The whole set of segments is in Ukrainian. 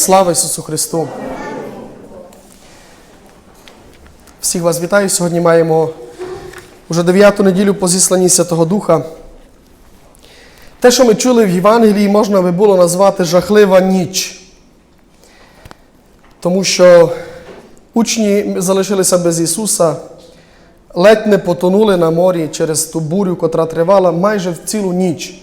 Слава Ісусу Христу! Всіх вас вітаю. Сьогодні маємо вже дев'яту неділю по зісланні Святого Духа. Те, що ми чули в Євангелії, можна би було назвати жахлива ніч. Тому що учні залишилися без Ісуса, ледь не потонули на морі через ту бурю, котра тривала майже в цілу ніч.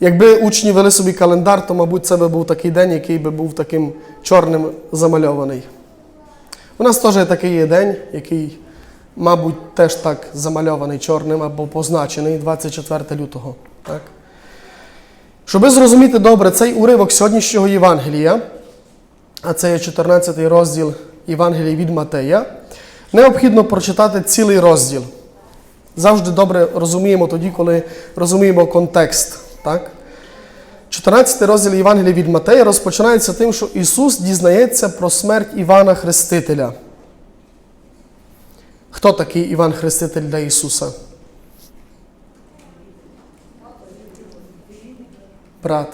Якби учні вели собі календар, то, мабуть, це би був такий день, який би був таким чорним замальований. У нас теж такий є день, який, мабуть, теж так замальований чорним або позначений 24 лютого. Так? Щоби зрозуміти добре цей уривок сьогоднішнього Євангелія, а це є 14 розділ Євангелії від Матея, необхідно прочитати цілий розділ. Завжди добре розуміємо тоді, коли розуміємо контекст. Так? 14 розділ Євангелія від Матея розпочинається тим, що Ісус дізнається про смерть Івана Хрестителя. Хто такий Іван Хреститель для Ісуса? Брат,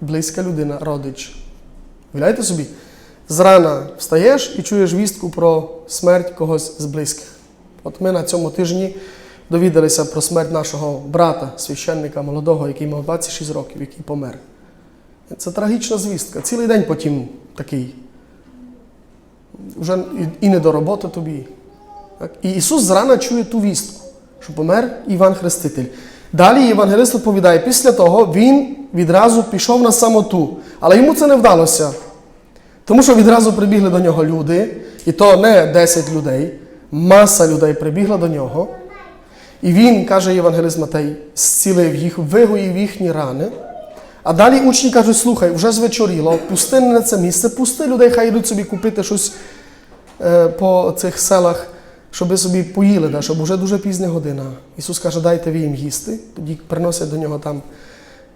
близька людина, родич. Уявляєте собі? Зрана встаєш і чуєш вістку про смерть когось з близьких. От ми на цьому тижні довідалися про смерть нашого брата, священника молодого, який мав 26 років, який помер. Це трагічна звістка. Цілий день потім такий. Вже і- не до роботи тобі. І Ісус зрана чує ту вістку, що помер Іван Хреститель. Далі Євангелист відповідає, після того він відразу пішов на самоту. Але йому це не вдалося. Тому що відразу прибігли до нього люди, і то не 10 людей, маса людей прибігла до нього. І він, каже Євангелист Матей, зцілив їх, вигоїв їхні рани. А далі учні кажуть: слухай, вже звечоріло, пусти на це місце, пусти людей, хай йдуть собі купити щось е, по цих селах, щоби собі поїли, да, щоб вже дуже пізня година. Ісус каже, дайте ви їм їсти. Тоді приносять до нього там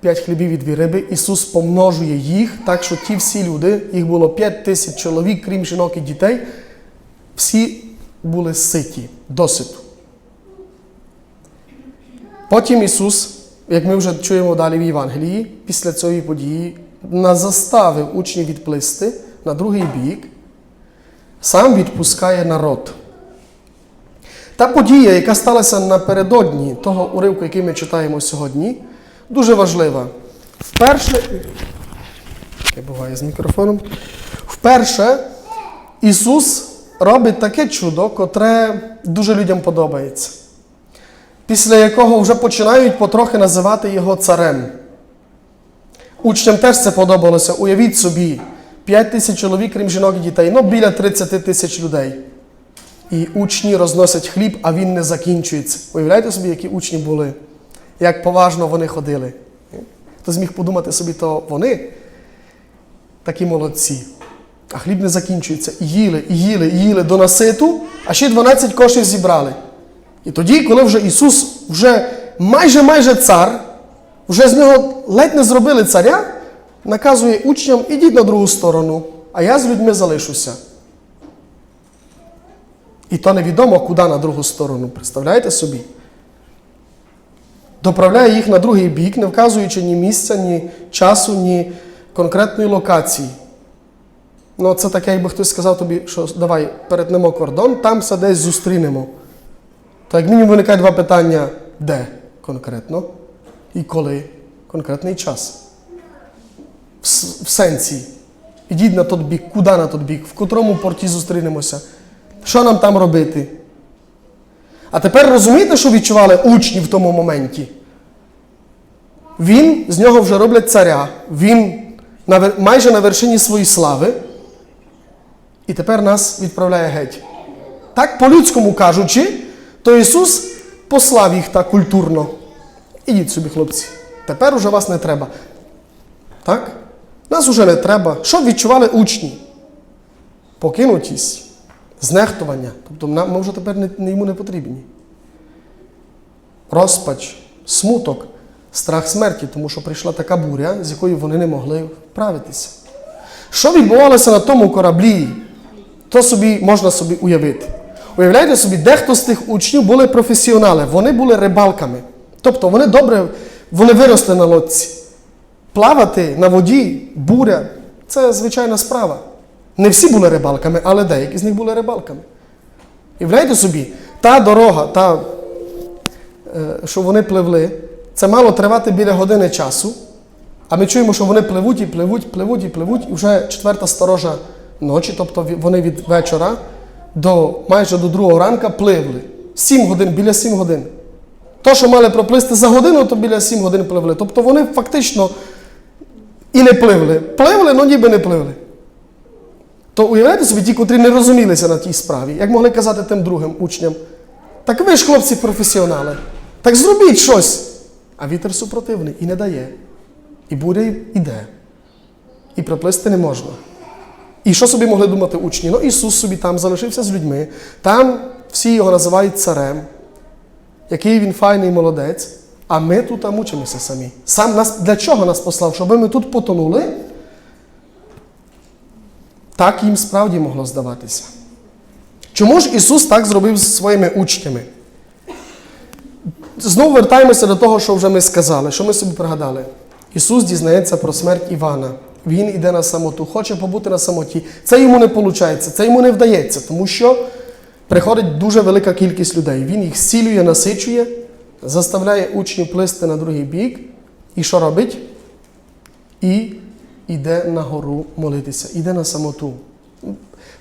п'ять хлібів і дві риби. Ісус помножує їх, так що ті всі люди, їх було п'ять тисяч чоловік, крім жінок і дітей, всі були ситі, доситу. Потім Ісус, як ми вже чуємо далі в Євангелії, після цієї події на- заставив учнів відплисти на другий бік, сам відпускає народ. Та подія, яка сталася напередодні того уривку, який ми читаємо сьогодні, дуже важлива. Вперше, таке буває з мікрофоном, вперше Ісус робить таке чудо, котре дуже людям подобається після якого вже починають потрохи називати його царем. Учням теж це подобалося. Уявіть собі, 5 тисяч чоловік, крім жінок і дітей, ну біля 30 тисяч людей. І учні розносять хліб, а він не закінчується. Уявляєте собі, які учні були, як поважно вони ходили. Хто зміг подумати собі, то вони такі молодці. А хліб не закінчується. І їли, і їли, і їли до наситу, а ще 12 кошів зібрали. І тоді, коли вже Ісус вже майже майже цар, вже з нього ледь не зробили царя, наказує учням, ідіть на другу сторону, а я з людьми залишуся. І то невідомо, куди на другу сторону. Представляєте собі? Доправляє їх на другий бік, не вказуючи ні місця, ні часу, ні конкретної локації. Ну, це таке, якби хтось сказав тобі, що давай перетнемо кордон, там все десь зустрінемо. То як мінімум виникає два питання: де конкретно і коли конкретний час. В, в сенсі. Ідіть на той бік, куди на той бік, в котрому порті зустрінемося, що нам там робити. А тепер розумієте, що відчували учні в тому моменті? Він з нього вже роблять царя, він на, майже на вершині своєї слави, і тепер нас відправляє геть. Так, по-людському кажучи, то Ісус послав їх так культурно. Ідіть собі, хлопці, тепер уже вас не треба. Так? Нас уже не треба. Що відчували учні? Покинутість, знехтування. Тобто ми вже тепер не, не- йому не потрібні. Розпач, смуток, страх смерті, тому що прийшла така буря, з якою вони не могли вправитися. Що відбувалося на тому кораблі, то собі можна собі уявити. Уявляєте собі, дехто з тих учнів були професіонали, вони були рибалками. Тобто вони добре, вони виросли на лодці. Плавати на воді, буря, Це звичайна справа. Не всі були рибалками, але деякі з них були рибалками. І вляйте собі, та дорога, та, е, що вони пливли, це мало тривати біля години часу. А ми чуємо, що вони пливуть і пливуть, пливуть і пливуть, і вже четверта сторожа ночі, тобто вони від вечора до майже до другого ранка пливли. Сім годин, біля сім годин. То, що мали проплисти за годину, то біля сім годин пливли. Тобто вони фактично і не пливли. Пливли, але ніби не пливли. То уявляєте собі, ті, котрі не розумілися на тій справі, як могли казати тим другим учням, так ви ж, хлопці, професіонали, так зробіть щось. А вітер супротивний і не дає. І буря йде. І проплисти не можна. І що собі могли думати учні? Ну, Ісус собі там залишився з людьми, там всі його називають царем, який він файний молодець, а ми тут мучимося самі. Сам нас, для чого нас послав? Щоб ми тут потонули? Так їм справді могло здаватися. Чому ж Ісус так зробив з своїми учнями? Знову вертаємося до того, що вже ми сказали, що ми собі пригадали. Ісус дізнається про смерть Івана. Він йде на самоту, хоче побути на самоті. Це йому не виходить, це йому не вдається, тому що приходить дуже велика кількість людей. Він їх зцілює, насичує, заставляє учнів плисти на другий бік. І що робить? І йде на гору молитися, йде на самоту.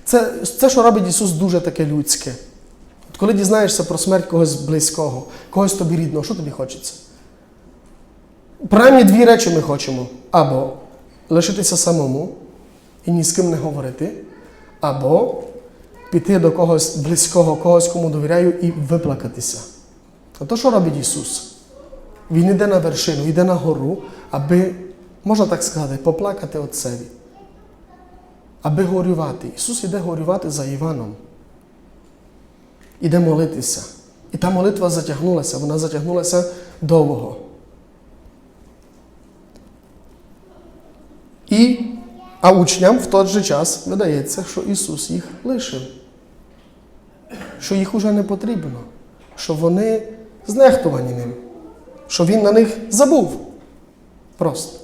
Це, це, що робить Ісус, дуже таке людське. От коли дізнаєшся про смерть когось близького, когось тобі рідного, що тобі хочеться? Принаймні дві речі ми хочемо: або лишитися самому і ні з ким не говорити, або піти до когось близького, когось, кому довіряю, і виплакатися. А то, що робить Ісус? Він йде на вершину, йде на гору, аби, можна так сказати, поплакати Отцеві. Аби горювати. Ісус іде горювати за Іваном. Іде молитися. І та молитва затягнулася, вона затягнулася довго. І, а учням в той же час видається, що Ісус їх лишив, що їх уже не потрібно, що вони знехтувані ним, що Він на них забув. Просто.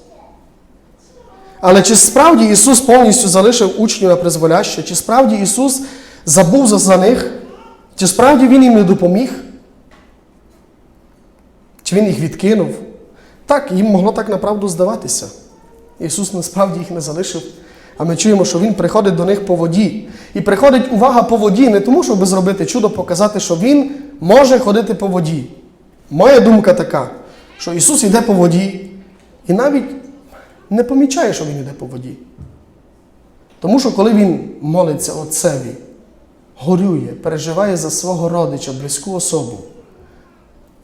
Але чи справді Ісус повністю залишив учнів на призволяще? Чи справді Ісус забув за, них? Чи справді Він їм не допоміг? Чи Він їх відкинув? Так, їм могло так направду здаватися. Ісус насправді їх не залишив. А ми чуємо, що Він приходить до них по воді. І приходить увага по воді не тому, щоб зробити чудо, показати, що Він може ходити по воді. Моя думка така, що Ісус йде по воді і навіть не помічає, що Він йде по воді. Тому що коли Він молиться Отцеві, горює, переживає за свого родича, близьку особу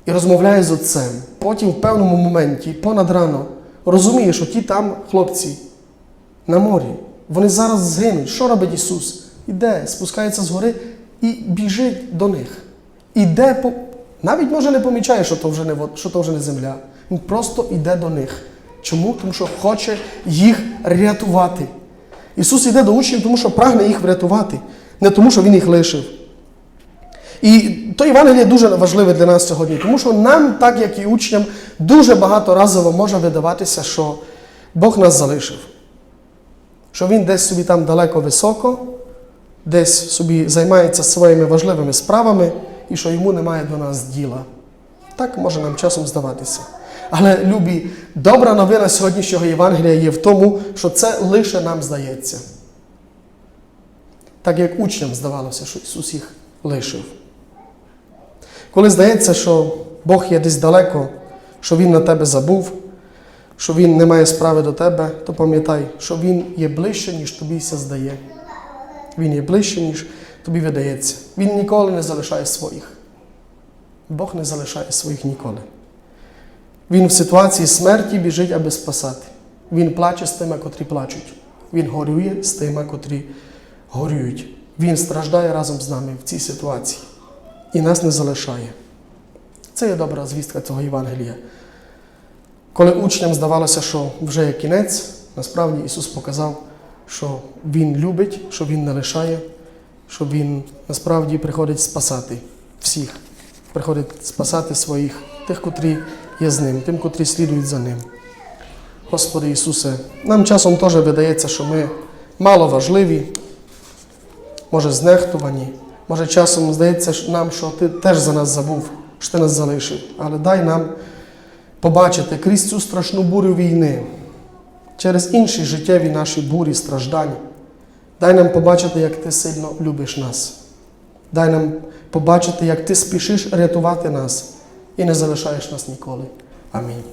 і розмовляє з Отцем, потім в певному моменті, понад рано, розуміє, що ті там хлопці на морі, вони зараз згинуть. Що робить Ісус? Іде, спускається з гори і біжить до них. Іде по. Навіть може не помічає, що то вже не, вод- що то вже не земля. Він просто йде до них. Чому? Тому що хоче їх рятувати. Ісус йде до учнів, тому що прагне їх врятувати, не тому, що Він їх лишив. І то Євангеліє дуже важливе для нас сьогодні, тому що нам, так як і учням, дуже багаторазово може видаватися, що Бог нас залишив. Що Він десь собі там далеко високо, десь собі займається своїми важливими справами і що йому немає до нас діла. Так може нам часом здаватися. Але, любі, добра новина сьогоднішнього Євангелія є в тому, що це лише нам здається. Так як учням здавалося, що Ісус їх лишив. Коли здається, що Бог є десь далеко, що Він на тебе забув, що Він не має справи до тебе, то пам'ятай, що Він є ближче, ніж тобі ся здає. Він є ближче, ніж тобі видається. Він ніколи не залишає своїх. Бог не залишає своїх ніколи. Він в ситуації смерті біжить, аби спасати. Він плаче з тими, котрі плачуть. Він горює з тими, котрі горюють. Він страждає разом з нами в цій ситуації і нас не залишає. Це є добра звістка цього Євангелія. Коли учням здавалося, що вже є кінець, насправді Ісус показав, що Він любить, що Він не лишає, що Він насправді приходить спасати всіх, приходить спасати своїх, тих, котрі є з ним, тим, котрі слідують за ним. Господи Ісусе, нам часом теж видається, що ми мало важливі, може знехтувані, може часом здається нам, що Ти теж за нас забув, що Ти нас залишив. Але дай нам побачити крізь цю страшну бурю війни, через інші життєві наші бурі, страждання. Дай нам побачити, як Ти сильно любиш нас. Дай нам побачити, як Ти спішиш рятувати нас і не залишаєш нас ніколи. Амінь.